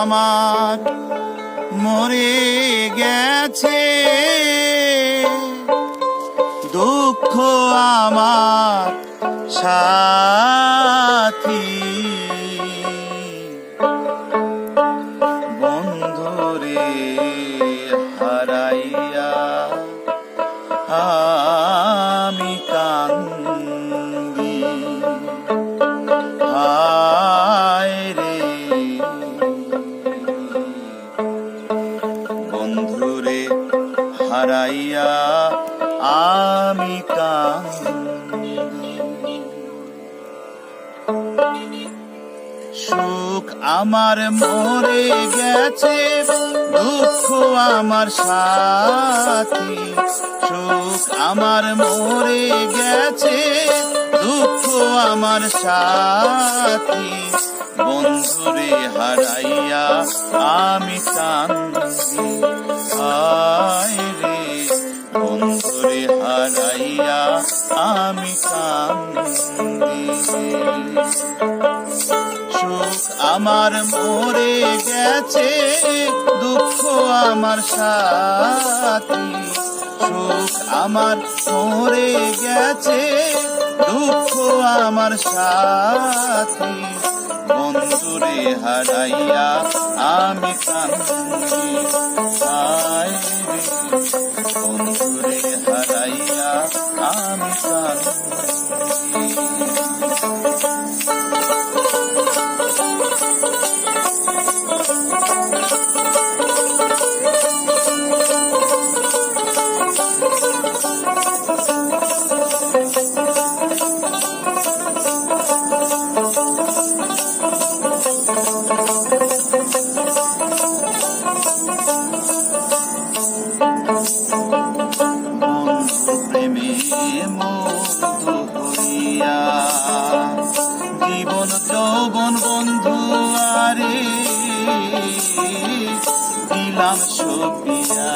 আমার মরে গেছে। দুঃখ আমার সাথী হারাইয়া আমি সুখ আমার মরে গেছে, দুঃখ আমার সাথী। সুখ আমার মরে গেছে, দুঃখ আমার সাথী। বন্ধুরে হারাইয়া আমি কান্দি আয় বন্ধুরে হারাইয়া আমি সুখ আমার মরে গেছে, দুঃখ আমার সাথী। সুখ আমার মরে গেছে, দুঃখ আমার সাথী। বন্ধুরে হারাইয়া আমি কান্দি সপিয়া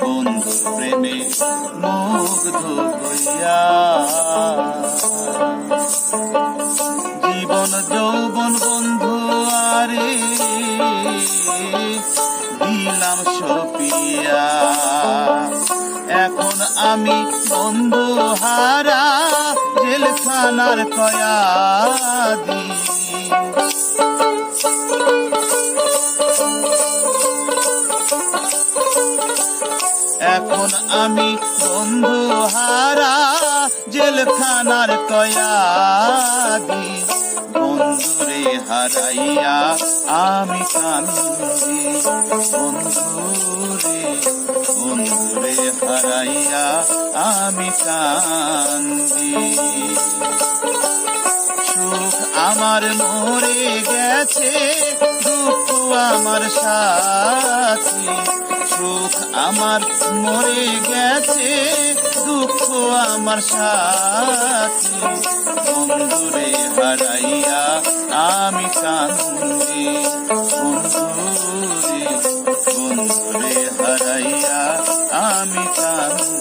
বন্ধু প্রেমে মুগ্ধ হইয়া। জীবন যৌবন বন্ধু আরে, দিলাম সপিয়া। এখন আমি বন্ধু হারা, জেলখানার কয়াদি এখন আমি বন্ধু হারা, জেলখানার কয়াদি। বন্ধুরে হারাইয়া আমি কান্দি। বন্ধুরে বন্ধুরে হারাইয়া আমি কান্দি। সুখ আমার মরে গেছে, দুঃখ আমার সাথী। সুখ আমার মরে গেছে, দুঃখ আমার সাথে। বন্ধুরে হারাইয়া আমি কান্দি বন্ধুরে বন্ধুরে হারাইয়া আমি কান্দি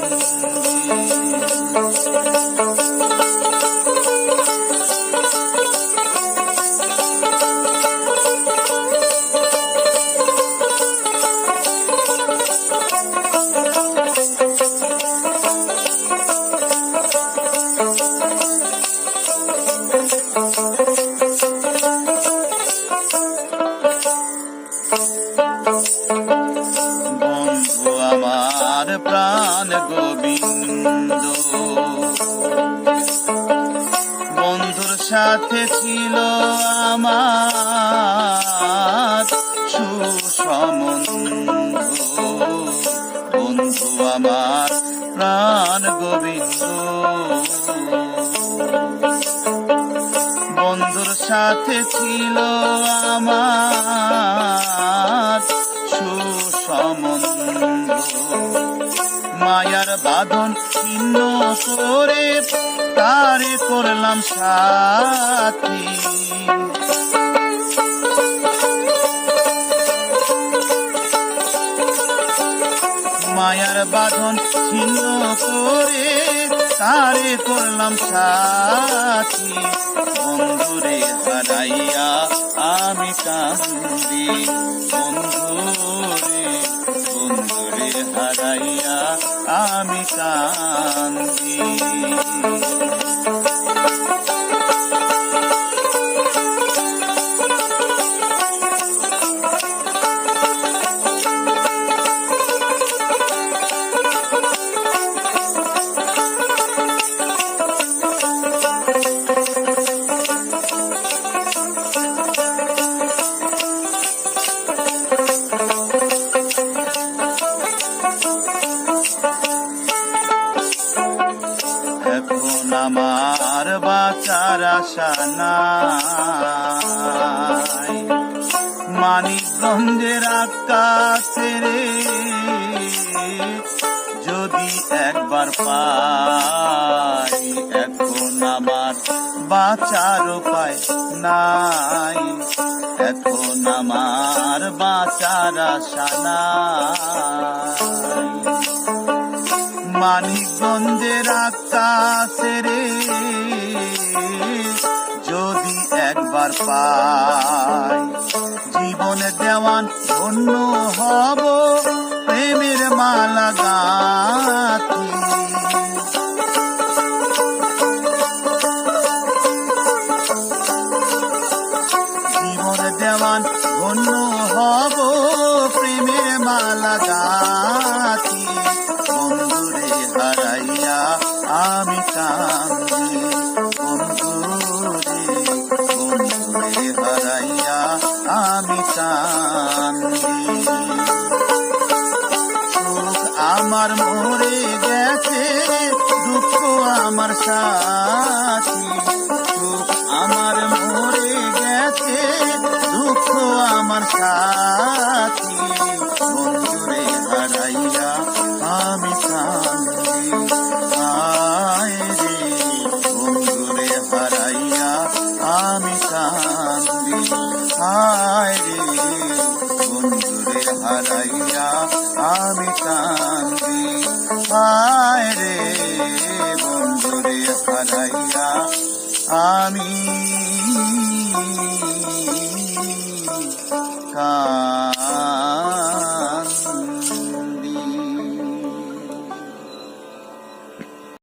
আমার প্রাণ গোবিন্দ। বন্ধুর সাথে ছিল আমার সুসম্বন্ধ বন্ধু আমার প্রাণ গোবিন্দ। বন্ধুর সাথে ছিল আমার সুসম্বন্ধ মায়ার বাঁধন ছিন্ন করে তারে করলাম সাথী। মায়ার বাঁধন ছিন্ন করে, তারে করলাম সাথী। বন্ধুরে হারাইয়া আমি কান্দি বন্ধুরে হারাইয়া আমি কান্দি। আমার বাঁচার আশা নাই। মানিকগঞ্জের আকাশে রে, যদি একবার পাই, এখন আমার বাঁচার উপায় নাই। এখন আমার বাঁচার আশা নাই। মানিকগঞ্জের আকাশে রে। যদি একবার পাই জীবনে দেওয়ান ধন্য হব প্রেমের মালা গাথি আমি হারাইয়া আমি আমার মরে গেছে দুঃখ আমার সাথী। হারাইয়া আমি কান্দি আয় রে বন্ধুরে হারাইয়া আমি